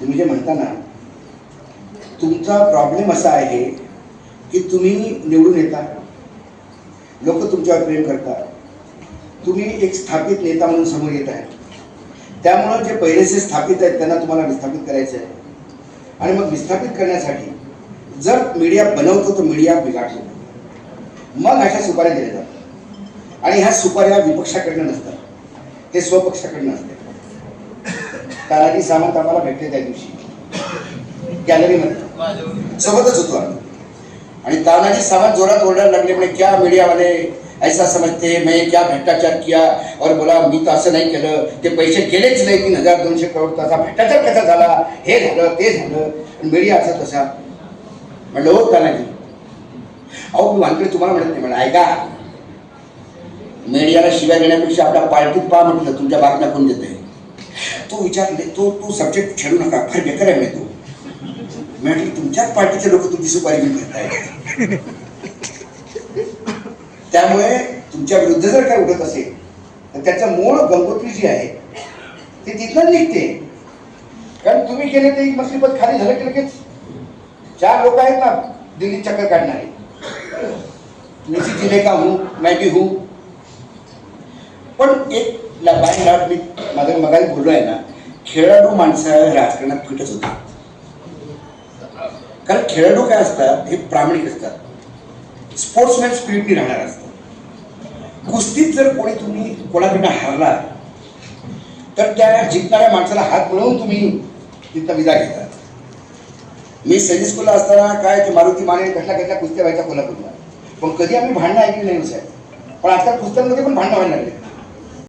तुम्ही जे म्हणता ना तुमचा प्रॉब्लेम असा आहे की तुम्ही निवडून येता. लोक तुमच्यावर प्रेम करतात. तुम्ही एक स्थापित नेता म्हणून समोर येत आहे त्यामुळं जे पहिलेचे स्थापित आहेत त्यांना तुम्हाला विस्थापित करायचं आहे. आणि मग विस्थापित करण्यासाठी जर मीडिया बनवतो तर मीडिया बिघाडतो. मग अशा सुपाऱ्या दिल्या जातात. आणि ह्या सुपाऱ्या विपक्षाकडनं नसतात. हे स्वपक्षाकडनं असते तानाजी सावंत आम्हाला भेटले त्या दिवशी. गॅलरीमध्ये. सोबतच होतो आम्ही. आणि तानाजी सावंत जोरात ओरडायला लागले म्हणजे क्या मीडियावाले ऐसा समजते मैं क्या भ्रष्टाचार किया? और बोला मी तर असं नाही केलं. ते पैसे गेलेच नाही तीन हजार दोनशे करोड तसा भ्रष्टाचार कसा झाला? हे झालं ते झालं मीडिया असा तसा. म्हणलं हो तानाजी. अहो मी वानकडे तुम्हाला म्हणत नाही म्हणलं ऐका मीडियाला शिव्या देण्यापेक्षा आपल्या पार्टीत पहा म्हटलं तुमच्या बातम्या कोण देते तो विचारले तो तू सब्जेक्ट छेडू नका फार बेकार आहे म्हणे तो म्हटलं तुमच्याच पार्टीचे लोक तुमची सुपारी घेऊन फिरतायत त्यामुळे तुमच्या विरुद्ध जर काय उठत असेल तर त्याचं मूळ गंगोत्री जी आहे ती तिथनं निघते. कारण तुम्ही केले ते मसलीपत खाली झालं की लगेच चार लोक आहेत ना दिल्लीत चक्कर काढणारे. निशी जिले का हूं मैं भी हूं. पण एक बाय लाट मी माझं मगाही बोललो आहे ना खेळाडू माणसं राजकारणात फिटच होतात. कारण खेळाडू काय असतात हे प्रामाणिक असतात. स्पोर्ट्समॅन स्पिरिटनी राहणार असतात कुस्तीत जर कोणी तुम्ही कोणाकडनं हारला तर त्या जिंकणाऱ्या माणसाला हात मिळवून तुम्ही तिथं विदा घेतात. मी सैनिक स्कूलला असताना काय ते मारुती माने कसल्या कसल्या कुस्त्या व्हायच्या कोल्हापूरला. पण कधी आम्ही भांडणं ऐकली नाही हो साहेब. पण आजकाल पुस्तकांमध्ये पण भांडणं व्हायला लागले.